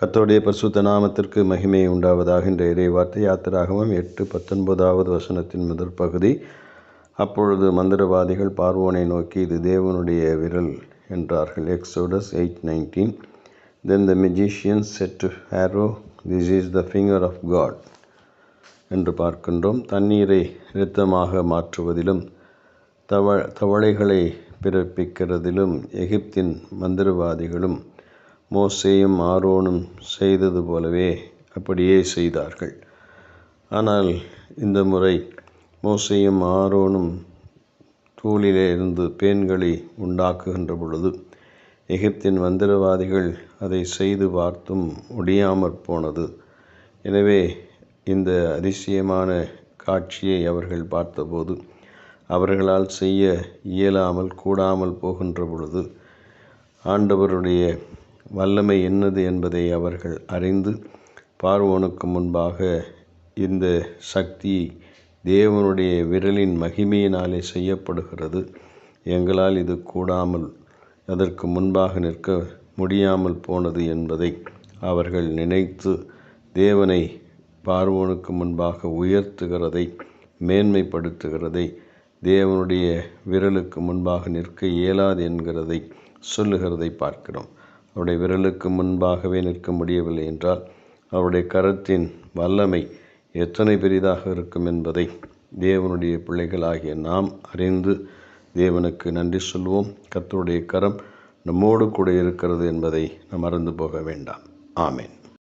கத்தோடைய பரிசுத்த நாமத்திற்கு மகிமை உண்டாவதாக என்ற இறை வார்த்தை யாத்திராகவும் எட்டு பத்தொன்பதாவது வசனத்தின் முதற் பகுதி. அப்பொழுது மந்திரவாதிகள் பார்வோனை நோக்கி இது தேவனுடைய விரல் என்றார்கள். Exodus eight nineteen. Then the magician said to Pharaoh this is the finger of God என்று பார்க்கின்றோம். தண்ணீரை இரத்தமாக மாற்றுவதிலும் தவ தவளைகளை பிறப்பிக்கிறதிலும் எகிப்தின் மந்திரவாதிகளும் மோசேயும் ஆரோனும் செய்தது போலவே அப்படியே செய்தார்கள். ஆனால் இந்த முறை மோசையும் ஆரோனும் தூளிலே இருந்து பேன்களை உண்டாக்குகின்ற பொழுது எகிப்தின் மந்திரவாதிகள் அதை செய்து பார்த்தும் முடியாமற் போனது. எனவே இந்த அதிசயமான காட்சியை அவர்கள் பார்த்தபோது அவர்களால் செய்ய இயலாமல் கூடாமல் போகின்ற பொழுது ஆண்டவருடைய வல்லமை என்னது என்பதை அவர்கள் அறிந்து பார்வோனுக்கு முன்பாக இந்த சக்தி தேவனுடைய விரலின் மகிமையினாலே செய்யப்படுகிறது. எங்களால் இது கூடாமல் அதற்கு முன்பாக நிற்க முடியாமல் போனது என்பதை அவர்கள் நினைத்து தேவனை பார்வோனுக்கு முன்பாக உயர்த்துகிறதை மேன்மைப்படுத்துகிறதை தேவனுடைய விரலுக்கு முன்பாக நிற்க இயலாது என்கிறதை சொல்லுகிறதை பார்க்கிறோம். அவருடைய விரலுக்கு முன்பாகவே நிற்க முடியவில்லை என்றால் அவருடைய கரத்தின் வல்லமை எத்தனை பெரிதாக இருக்கும் என்பதை தேவனுடைய பிள்ளைகளாகிய நாம் அறிந்து தேவனுக்கு நன்றி சொல்வோம். கத்தருடைய கரம் நம்மோடு கூட இருக்கிறது என்பதை நாம் மறந்து போக வேண்டாம். ஆமேன்.